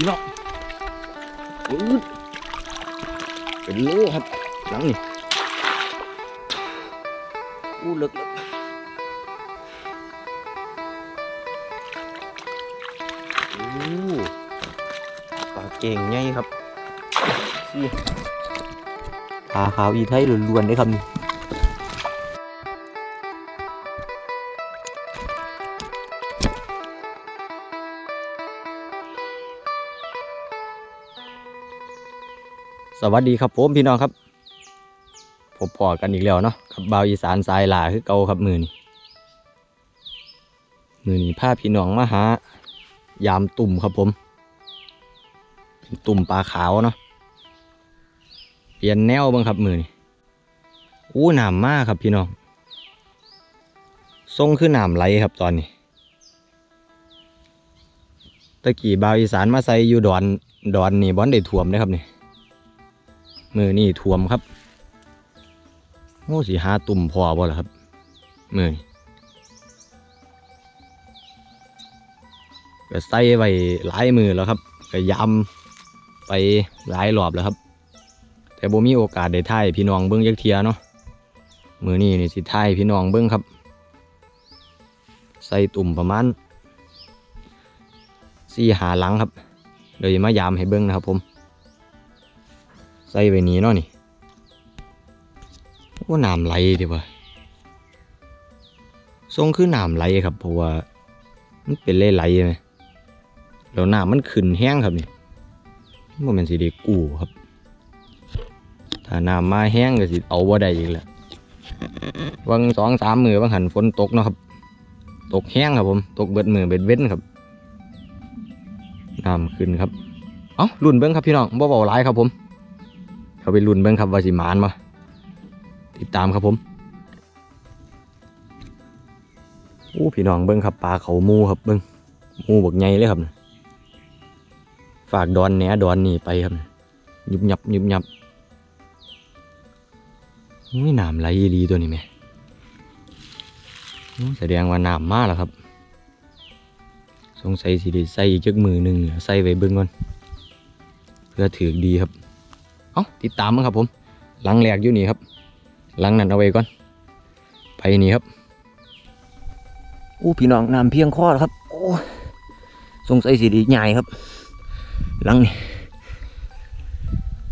พี่น้องอื้อเป็นโลครับหลังนี่อู้เลิกเลิกอู้ปลาเก่งไงครับปลาขาวอีไทยล้วนๆได้ครับนี่ สวัสดีครับผมพี่น้องครับพบพอกันอีกแล้วเนาะกับบาวอีสานสายหลาคือเก่าครับมือนี้มือนี่ผ้าพี่น้องมาหายามตุ่มครับผม เป็นตุ่มปลาขาวเนาะเปลี่ยนแนวบ้างครับมือนี้อู้หนามมากครับพี่น้องทรงคือหนามไหลครับตอนนี้ตะกี้บาวอีสานมาใส่อยู่ดอนดอนนี่บอนได้ถ่วมเลยครับนี่ มือนี่ท่วมครับโอ้สีหาตุ่มพอบ่ล่ะครับ มือนี่ก็ใส่ไว้หลายมือแล้วครับก็ยำไปหลายรอบแล้วครับ แต่บ่มีโอกาสได้ถ่ายพี่น้องเบิ้งยักเทียเนาะมือนี่นี่สิถ่ายพี่น้องเบิ้งครับ ใส่ตุ่มประมาณสี่หาหลังครับเลยมายามให้เบิ้งนะครับผม ใส่ไว้นี้เนาะนี่ว่าน้ำไหลดีว่าทรงคือน้ำไหลครับเพราะว่ามันเป็นไหลไหมแล้วน้ำมันขึ้นแห้งครับนี่มันเป็นสีเด็กกูครับถ้าน้ำมาแห้งก็สิเอาว่าได้อีกและวังสองสามมือบางหันฝนตกเนาะครับ ตกแห้งครับผมตกเบิดมือเบ็ดเว้นครับน้ำขึ้นครับเอ้ารุ่นเบิ้งครับพี่น้องบ่เบาหลายครับผม เขาไปลุ้นเบิ้งครับว่าสิมานมาติดตามครับผมโอ้พี่น้องเบิ้งครับปลาเขามูครับเบิ้งมูบักใหญ่เลยครับ ฝากดอนแหนดอนนี่ไปครับยุบยับยุบยับอุ้ยน้ำไหลดีตัวนี้ไหมแสดงว่าหน้ำมากแล้วครับ สงสัยสิได้ใส่อีกจักมือหนึ่งใส่ไว้เบิ้งก่อนเพื่อถือดีครับ เอาติดตามมั้งครับผม หลังแหลกอยู่นี่ครับ หลังนั้นเอาไว้ก่อน ไปนี่ครับอู้พี่น้องน้ำเพียงคอแล้วครับ โอ้สงสัยสีดีใหญ่ครับ หลังนี่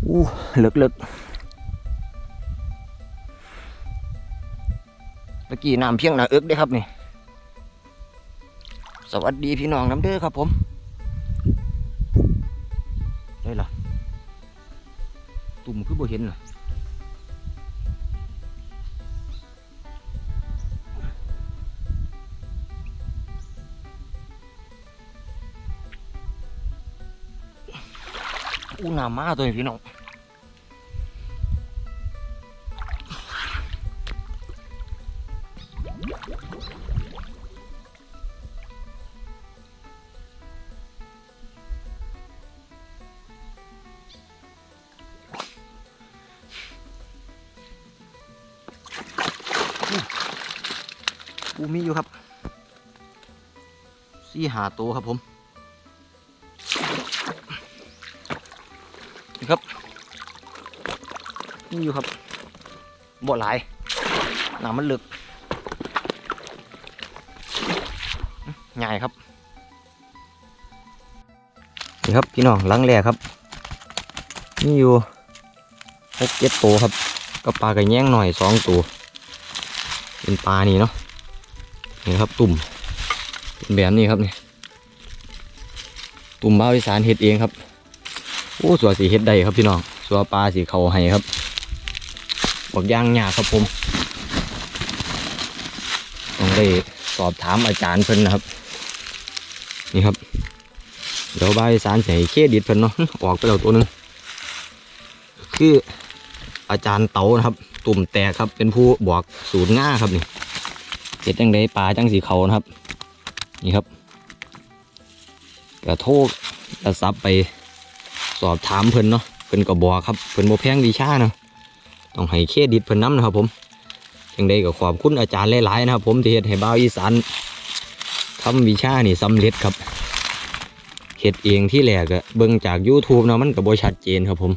อู้เลิกเลิกตะกี้น้ำเพียงหนาเอิกเด้ครับนี่ สวัสดีพี่น้องน้ำเด้อครับผมได้ละ ตุ่มคือบ่เห็นน่ะอู้น้ำมาตัวนี้พี่น้อง อู้มีอยู่ครับสี่หาตัวครับผมนี่ครับมีอยู่ครับบ่หลายน้ำมันลึกใหญ่ครับนี่ครับพี่น้องลังแรกครับมีอยู่หกเจ็ดตัวครับก็ปลากระแยงหน่อยสองตัวเป็นปลานี่เนาะ นี่ครับตุ่มเป็นแบบนี้ครับนี่ตุ่มบ้าวอีสานเห็ดเองครับโอ้สัวสีเห็ดใดครับพี่น้องสัวปลาสีเขาให้ครับบอกย่างหยาครับผมต้องได้สอบถามอาจารย์เพิ่นนะครับ นี่ครับเดี๋ยวบ้าวอีสานใส่เครดิตเพิ่นเนาะออกไปแล้วตัวหนึงคืออาจารย์เต๋านะครับ ตุ่มแตกครับเป็นผู้บอกสูตรง่าครับนี่ เห็ดจังไดปลาจังสีเขานะครับ นี่ครับกระโทกกระซับไปสอบถามเพิ่นเนาะเพิ่นก็บอกครับเพิ่นโมแพงวิชาเนาะต้องให้เครดิตเพิ่นน้ำนะครับผมจังไดก็ขอบคุณอาจารย์หลายๆนะครับ ผมที่เฮ็ดให้บ่าวอีสานทำวิชานี่สำเร็จครับเครฮ็ดเองที่แรกอะเบิ่งจาก YouTube เนาะมันก็บ่ชัดเจนครับผม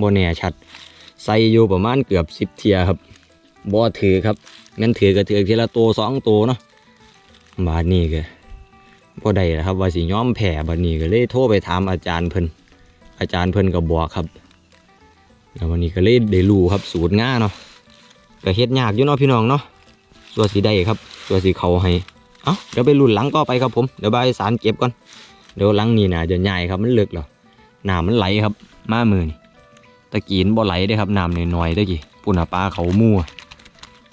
บ่แน่ชัดใส่อยู่ประมาณเกือบ10เทียครับบ่ถือครับ แม่นถือก็ถือทีละตัวสองตัวเนาะบาดนี้ก็บ่ได้แล้วครับว่าสิย้อมแพ้บาดนี้ก็เลยโทรไปถามอาจารย์เพิ่นอาจารย์เพิ่นก็บอกครับแล้ววันนี้ก็เลยได้รู้ครับสูตรง่าเนาะก็เฮ็ดยากอยู่เนาะพี่น้องเนาะส่วนสิได้ครับส่วนสิเขาให้เอาเดี๋ยวไปลุ่นหลังต่อไปครับผมเดี๋ยวใบสารเก็บก่อนเดี๋ยวหลังนี้น่าจะใหญ่ครับมันเลึกแล้วน้ำมันไหลครับ มามือนี่ตะกีนบ่ไหลได้ครับน้ำน้อยๆตะกี้ปุ่นปลาเขามั่ว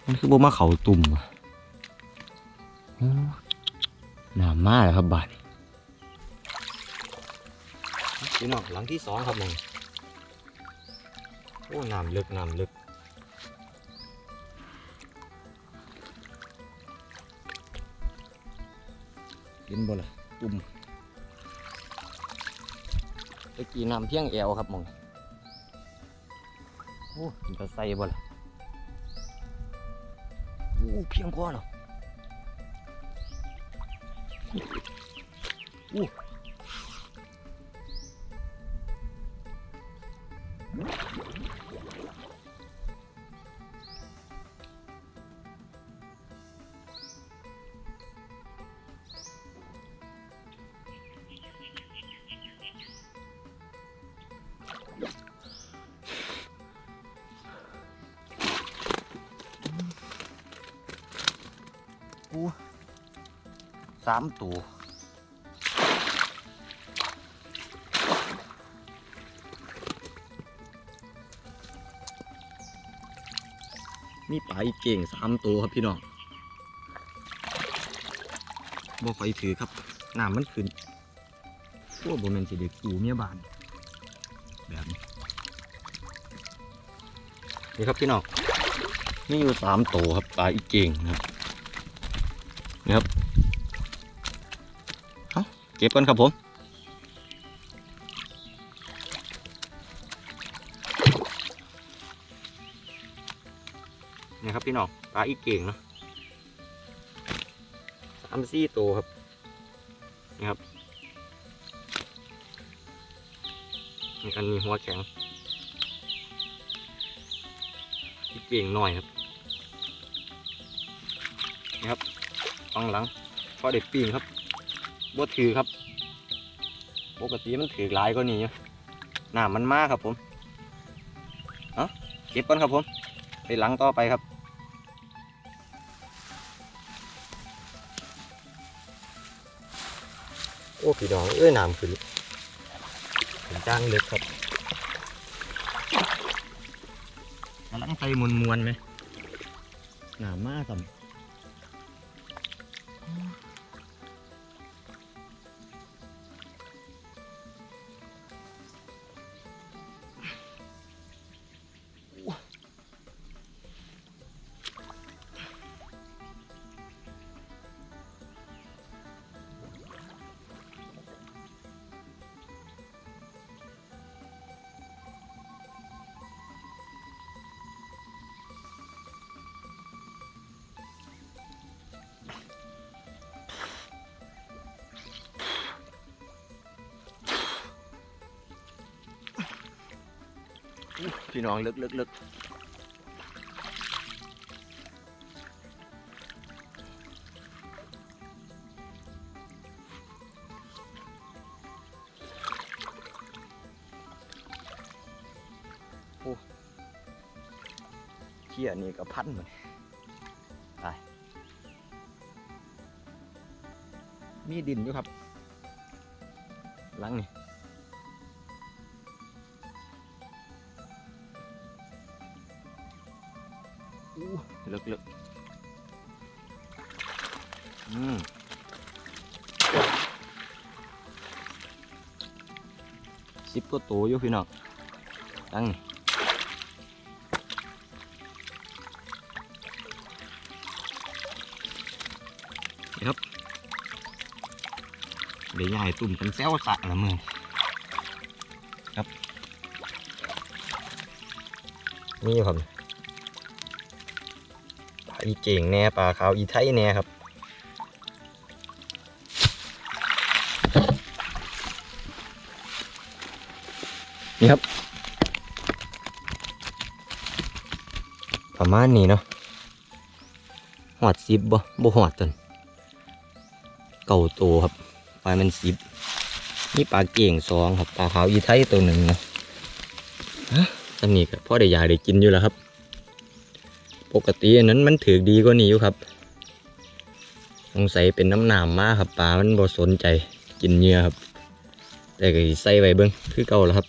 มันคือบ่มาเขาตุ่มอะน้ำมาแล้วครับบาดพี่น้องหลังที่สองครับมึงโอ้น้ำลึกน้ำลึกเห็นบ่ล่ะตุ่มตะกี้น้ำเพียงแอวครับมองโอ้จะใส่บ่ล่ะ โอ้เพียามตัวมีปลาอีกเก่งสามตัวครับพี่น้องบ่ค่อยถือครับน้ำมันขึ้นพวกบ่แมนสิเด็กอยู่เมียบานแบบนี้นี่ครับพี่น้องมีอยู่สามตัวครับปลาอีกเก่งนะครับนี่ครับ เก็บกันครับผม นี่ครับพี่น้องปลาอีกเก่งเนาะสามสี่ตัวครับ นี่ครับนี่อันนี้หัวแข็งอีกเก่งหน่อยครับ นี่ครับฟังหลังพอเด็กปีนครับ บ่ถือครับ ปกติมันถือหลายก็นี่อยู่น้ำมันมากครับผมเอาเก็บก่อนครับผม ไปหลังต่อไปครับโอ้พี่น้องเอ้ยน้ำขึ้นเป็นจ้างเล็กครับกำลังไปมวนมวนๆไหมหน้ำมากครั พี่น้องลึกลึกลึกโอ้เขี้ยนี่ก็พันเลยไปมีดินอยู่ครับ หลังนี่ เลึกลึกอืมสิบก็โตอยู่พี่น้องตั้งนี่ครับเดี๋ยวใหญ่ตุ่มกันแซวสะละมึงครับนี่ครับ อีเก่งแน่ปลาขาวอีไทยแน่ครับนี่ครับ ประมาณนี้เนาะหอดสิบบ่บ่หอดจนเก่าโตครับปลามันสิบนี่ปลาเก่งสองครับปลาขาวอีไทยตัวหนึ่งนะฮะอันนี้ก็พ่อได้ยากได้กินอยู่แล้วครับ ปกติอันนั้นมันถือดีกว่านี้อยู่ครับสงสัยเป็นน้ำหนามมากครับปลามันบ่สนใจกินเหยื่อครับ แต่ก็ใส่ไว้เบิ้งคือเก่าแล้วครับ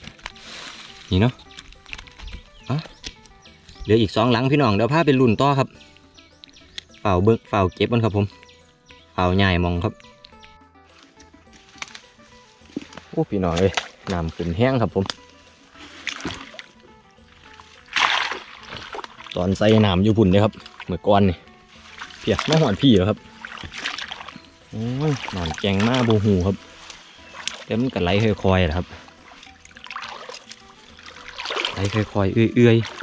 นี่เนาะอะเหลืออีกสองหลังพี่น้องเดี๋ยวพาไปลุ่นต่อครับเฝ้าเบิ้งเฝ้าเก็บมันครับผมเฝ้าใหญ่มองครับโอ้พี่น้องเอ้ยน้ำขึ้นแห้งครับผม ตอนใส่น้ำอยู่พุ่นเลยครับเมื่อก่อนนี่เพียกมาหอดพี่แล้วครับโอ้ยนอนแกงมาบูหูครับเต็มกันไหลค่อยๆนะครับไหลค่อยๆเอื้อยๆ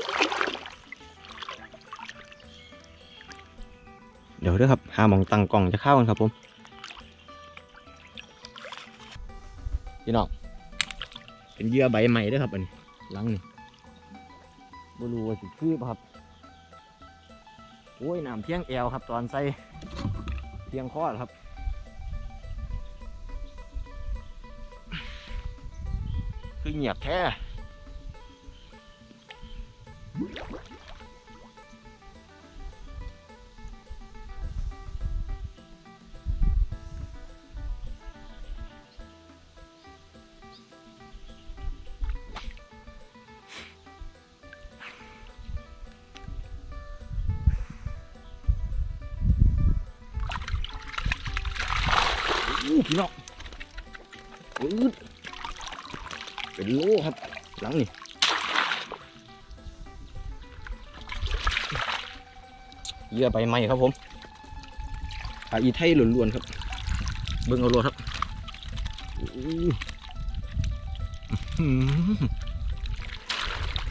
เดี๋ยวเด้อครับหามองตั้งกล่องจะเข้ากันครับผมพี่น้องเป็นเยื่อใบใหม่ด้อครับอันนี้ลังนี่บรูว่าสิคือบ่ครับ โอ้ยน้ำเพียงแอวครับ ตอนใส่เพียงข้อครับคือเงียบแท้ พี่น้องอืดเป็นโลครับ หลังนี่เยื่อใบไม้ครับผมปลาอีไทยล้วนๆครับ เบิ่งเอาโลดครับ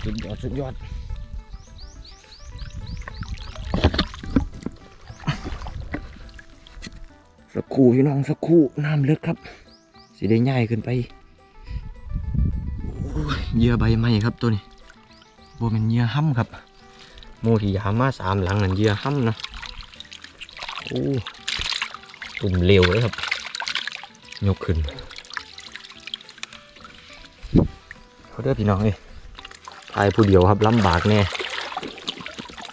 สุดยอดสุดยอด คู่พี่น้องสักคู่น้ำลึกครับสิได้ง่ายขึ้นไปเยื่อใบไม้ครับตัวนี้บัวเป็นเยื่อห้ำครับโมที่ยามาสามหลังนั่นเยื่อห้ำนะโอ้ตุ่มเร็วเลยครับยกขึ้นเขาเด้อพี่น้องเอ้ยทายผู้เดียวครับลำบากแน่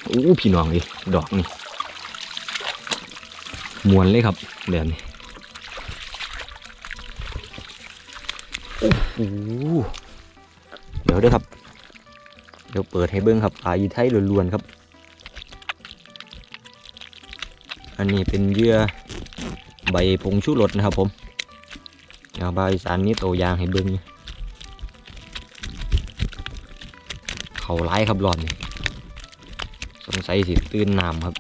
โอ้พี่น้องเอ้ยดอกนี่ มวนเลยครับแบบนี้โอ้โหเดี๋ยวเด้อครับ เดี๋ยวเปิดให้เบิ้งครับปลาอีไทยล้วนๆครับ อันนี้เป็นเยื่อใบผงชูรสนะครับผมเอาใบสานนี้โตยางให้เบิ้งเขาไล่ครับรอนสงสัยสิตื่นน้ำครับ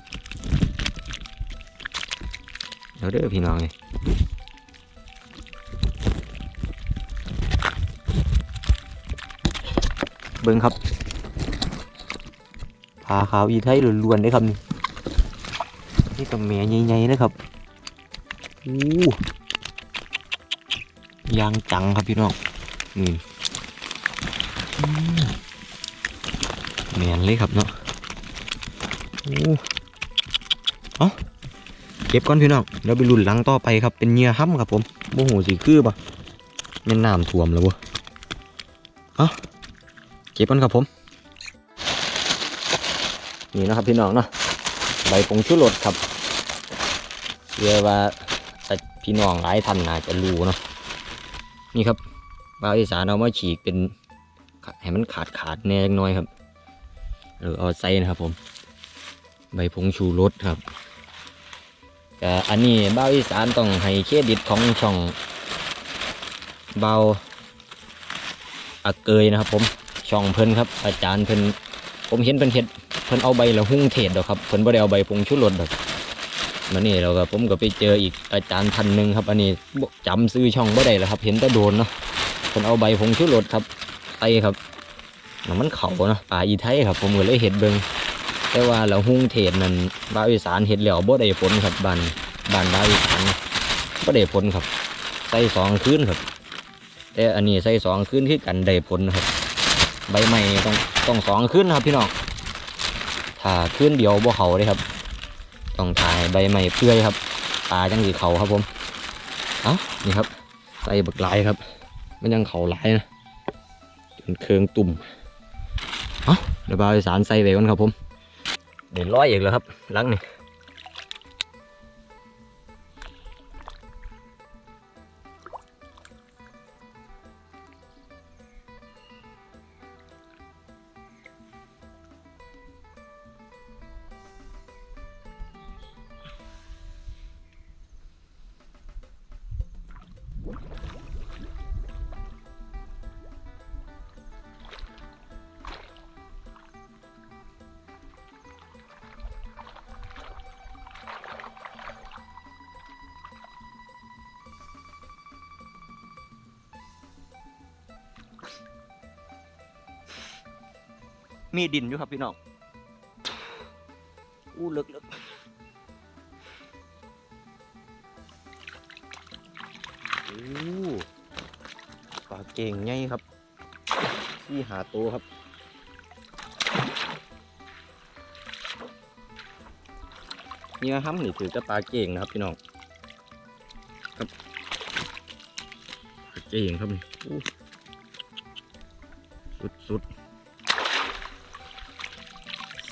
เดี๋ยวเด้อพี่น้องเลยเบิ้งครับผาขาวอีไทยล้วนๆได้ครับ นี่นี่กับแม่ใหญ่ๆนะครับอู้ยางจังครับพี่น้องนี่แมนเลยครับเนาะอู้เอ้า ก็บก่อนพี่น้องเดี๋ยวไปรุ่นหลังต่อไปครับเป็นเหยื่อห้ำครับผมโมโหสีคือปะแม่นน้ำท่วมแล้วบ่เอ้าเก็บกันครับผม นี่นะครับพี่น้องเนาะใบผงชูรสครับเชื่อว่าแต่พี่น้องหลายท่านน่าจะรู้เนาะนี่ครับบาวอีสานเอามาฉีกเป็นให้มันขาดขาดแน่จักน้อยครับหรือเอาใส่นะครับผม ใบผงชูรสครับ แต่อันนี้เบ้าอีสานต้องให้เครดิตของช่องเบาอาเกยนะครับ ผมช่องเพิ่นครับ อาจารย์เพิ่นผมเห็นเพิ่นเฮ็ดเพิ่นเอาใบละหุ่งเทศดอกครับเพิ่นบ่ได้เอาใบผงชูรสดอกมานี่เราก็ผมก็ไปเจออีกอาจารย์ท่านหนึ่งครับ อันนี้บ่จำซื้อช่องบ่ได้แล้วครับ เห็นแต่โดนเนาะเพิ่นเอาใบผงชูรสครับไตครับมันเขาเนาะป่าอีไทยครับ ผมก็เลยเห็ดเบิ่ง แต่ว่าละหุ่งเทศนั่นบ้าอีสานเฮ็ดแล้วบ่ได้ผลครับบานบานบ้าอีสานบ่ได้ผลครับใส่สองคืนครับ แต่อันนี้ใส่สองคืนคือกันได้ผลนครับ ใบใหม่ต้องต้องสองขึ้นครับพี่น้องถ้าขึ้นเดียวบ่เขาเลยครับ ต้องถ่ายใบใหม่เปื่อยครับปลาจังสีเขาครับผมอ้านี่ครับ ใส่บักหลายครับ มันยังเขาหลายนะจนเคืองตุ่มเอ้าเดี๋ยวบาอีสารใส่ไปก่อนครับผม เดี๋ยวร้อยอีกแล้วครับหลังนี่ มีดินอยู่ครับพี่น้อง อู้ลึกลึกอู้ปลาเก่งไงครับ ที่หาตัวครับนี่นะครับนี่ถือจะปลาเก่งนะครับพี่น้องครับปลาเก่งครับนี่สุดสุด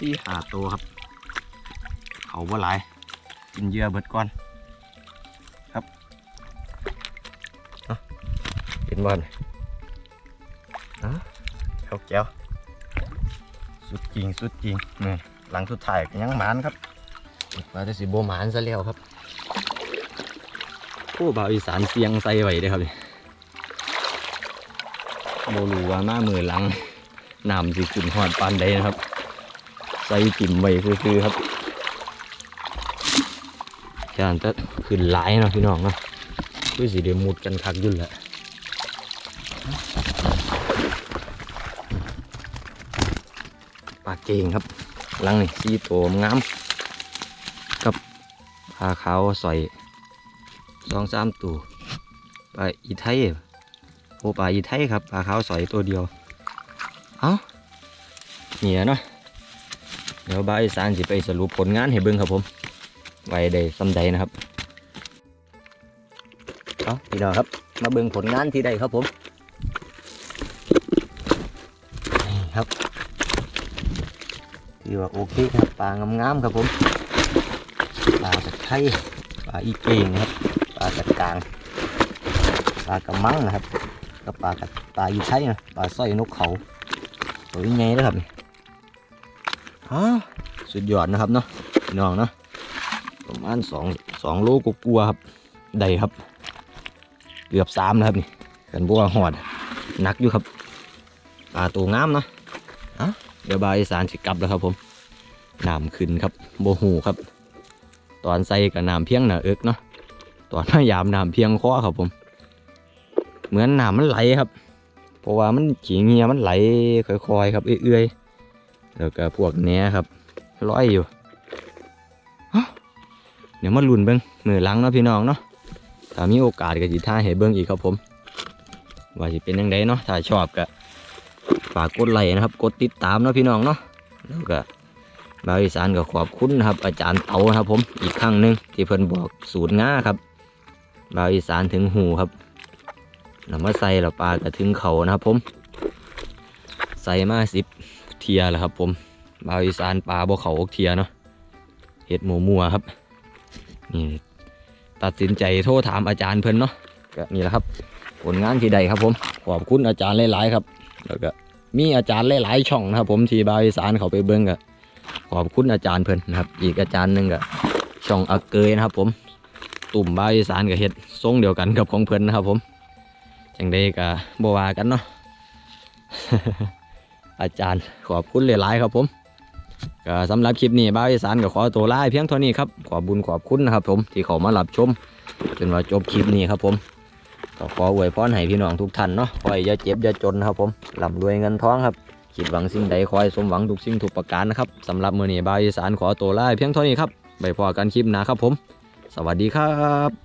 สี่หาตัวครับ เขาบ่หลาย กินเหยื่อเบิดก่อนครับเอาเห็นบอลอะเขาแก้วสุดจริงสุดจริงนี่หลังสุดท้ายก็ยังหมานครับมาจะสิโบหมานซะแล้วครับผู้บ่าวอีสานเสียงใส่ไว้เด้อครับนี่โมรู้ว่ามามือหลังน้ำสิขึ้นหอดปานใดนะครับ ใส่ติ่มไว้คือๆครับจานจะขึ้นหลายเนาะพี่น้องเนาะคือสิเดมุดกันคักยุ่นแหละปลาเก่งครับลังนี่สีโตมงาม กับปลาขาวใสอยสองสามตัวปลาอีไทยโอปลาอีไทยครับปลาขาวใสอยตัวเดียว เอ้าเหนียเนาะ เดี๋ยวบ่ายสารสิไปสรุปผลงานให้เบิ่งครับผมไว้ได้สำใดนะครับเอาพี่น้องครับ มาเบิ่งผลงานที่ได้ครับผมครับถือว่าโอเคครับปลางามๆครับผมปลาตะไคร้ปลาอีเก่งครับปลาตะกลางปลากระมังนะครับกับปลากับปลาอีไทยนะปลาสร้อยนกเขาตัวใหญ่นะครับนี่ ฮะสุดยอดนะครับเนาะพี่น้องเนาะประมาณสองสองโลกกลัวครับได้ครับ เกือบสามนะครับนี่กันบัวหอดหนักอยู่ครับปลาตัวงามเนาะอะเดี๋ยวบายอีสารสิกลับแล้วครับผมน้ำขึ้นครับโบหูครับ ตอนใส่กับน้ำเพียงหนาเอิกเนาะตอนพยายามน้ำเพียงคอครับผม เหมือนน้ำมันไหลครับ เพราะว่ามันขีเงียมันไหลค่อยๆครับเอื้อยๆ แล้วก็พวกเนี้ยครับร้อยอยู่เดี๋ยวมาลุ้นเบิ้งมือหลังเนาะพี่น้องเนาะถ้ามีโอกาสก็สิท่าให้เบิ้งอีกครับผม ว่าสิเป็นยังไงเนาะถ้าชอบก็ฝากกดไลค์นะครับ กดติดตามเนาะพี่น้องเนาะแล้วก็บาวอีสานก็ขอบคุณนะครับ อาจารย์เต๋าครับผมอีกครั้งหนึ่งที่เพิ่นบอกสูตรงาครับบาวอีสานถึงหูครับนำมาใส่แล้วปลาก็ถึงเขานะครับผม ใส่มาสิบ เทียแหละครับ ผมบาวอีสานปลาบ่เขาอกเทียเนาะเห็ดหมูมัวครับนี่ตัดสินใจโทรถามอาจารย์เพิ่นเนาะก็นี่แหละครับ ผลงานที่ใดครับ ผมขอบคุณอาจารย์หลายๆครับ แล้วก็มีอาจารย์หลายๆช่องนะครับ ผมที่บาวอีสานเขาไปเบิ้งก็ขอบคุณอาจารย์เพิ่นนะครับ อีกอาจารย์หนึ่งก็ช่องอักเกยนะครับ ผมตุ่มบาวอีสานกับเห็ดทรงเดียวกันกับของเพิ่นนะครับ ผมจังใดก็บ่ว่ากันเนาะ อาจารย์ขอบคุณหลายๆครับผมก็สำหรับคลิปนี้บ้าวอีสานก็ขอตัวลาเพียงเท่านี้ครับขอบุญขอบคุณนะครับ ผมที่เขามารับชมจนว่าจบคลิปนี้ครับผมก็ขออวยพรให้พี่น้องทุกท่านเนาะขอให้อย่าเจ็บอย่าจนครับผมร่ำรวยเงินทองครับคิดหวังสิ่งใดขอให้สมหวังทุกสิ่งทุกประการนะครับสำหรับมื้อนี้บ้าวอีสานขอตัวลาเพียงเท่านี้ครับไปพอกันคลิปหน้าครับผม สวัสดีครับ